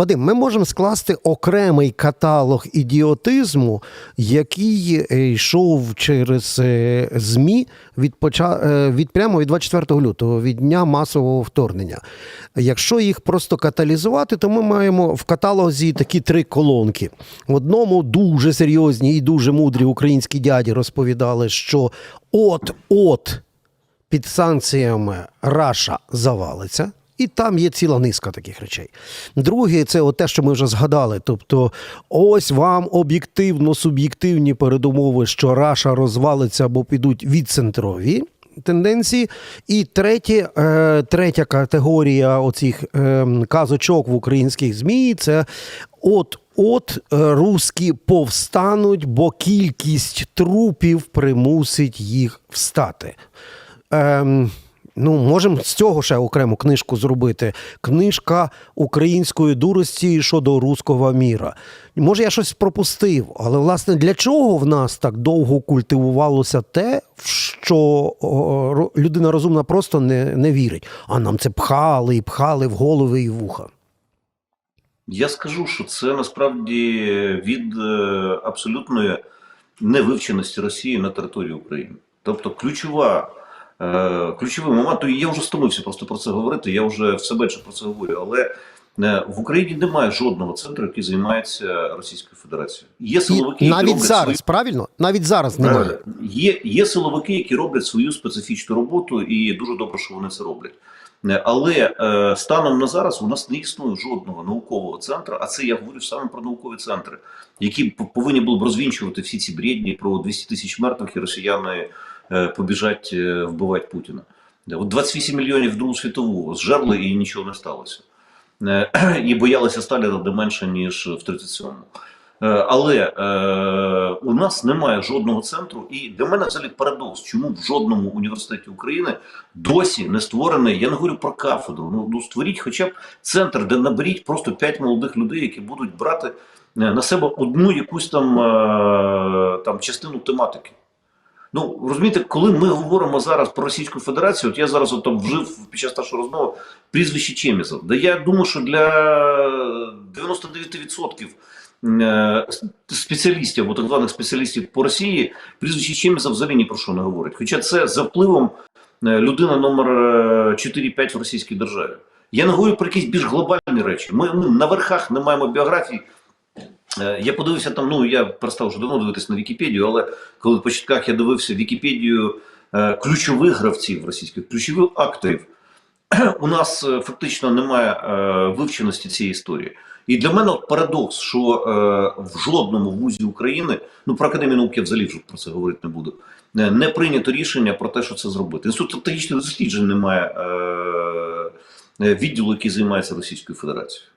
Вадим, ми можемо скласти окремий каталог ідіотизму, який е, йшов через е, ЗМІ від, поча... е, від прямо від 24 лютого, від дня масового вторгнення. Якщо їх просто каталізувати, то ми маємо в каталозі такі три колонки. В одному дуже серйозні і дуже мудрі українські дяді розповідали, що от-от під санкціями Раша завалиться. І там є ціла низка таких речей. Друге, це от те, що ми вже згадали. Тобто, ось вам об'єктивно суб'єктивні передумови, що Раша розвалиться або підуть відцентрові тенденції. І третє, е, третя категорія оцих е, казочок в українських ЗМІ це от. От е, руски повстануть, бо кількість трупів примусить їх встати. Ем, ну, можемо з цього ще окрему книжку зробити. Книжка української дурості щодо руського міра. Може, я щось пропустив, але власне для чого в нас так довго культивувалося те, що людина розумна просто не, не вірить. А нам це пхали і пхали в голови і вуха. Я скажу, що це насправді від е, абсолютної невивченості Росії на території України. Тобто, ключова, ключовий момент, то я вже стомився просто про це говорити, я вже все менше про це говорю, але е, в Україні немає жодного центру, який займається Російською Федерацією. Є силовики, І які навіть зараз, свою- правильно? Навіть зараз немає. Є, є силовики, які роблять свою специфічну роботу, і дуже добре, що вони це роблять. Е, Але е, станом на зараз у нас не існує жодного наукового центру, а це я говорю саме про наукові центри, які повинні були б розвінчувати всі ці бредні про 200 тисяч мертвих і росіяни побіжать е, вбивати Путіна. Е, От 28 мільйонів Другу світову зжерли і нічого не сталося. І боялися Сталіна не менше, ніж в 37-му. Е, Але е, у нас немає жодного центру, і для мене взагалі парадокс, чому в жодному університеті України досі не створений. Я не говорю про кафедру. Ну, ну створіть хоча б центр, де наберіть просто п'ять молодих людей, які будуть брати е, на себе одну якусь там, е, там частину тематики. Ну розумієте, коли ми говоримо зараз про Російську Федерацію, от я зараз от вжив під час нашої розмови прізвище Чемізов. Да я думаю, що для 99% е, спеціалістів або так званих спеціалістів по Росії прізвище Чемізов взагалі ні про що не говорить. Хоча це за впливом е, людина номер е, 4-5 в російській державі. Я не говорю про якісь більш глобальні речі. Ми, ми на верхах не маємо біографій. Е, Я подивився там, ну я перестав вже давно дивитися на Вікіпедію, але коли в початках я дивився Вікіпедію е, ключових гравців російських, ключових акторів, у нас е, фактично немає вивченості цієї історії. І для мене парадокс, що в жодному вузі України, ну про академію наук я взагалі вже про це говорити не буду, не прийнято рішення про те, що це зробити. Інститут стратегічних досліджень немає відділу, який займається Російською Федерацією.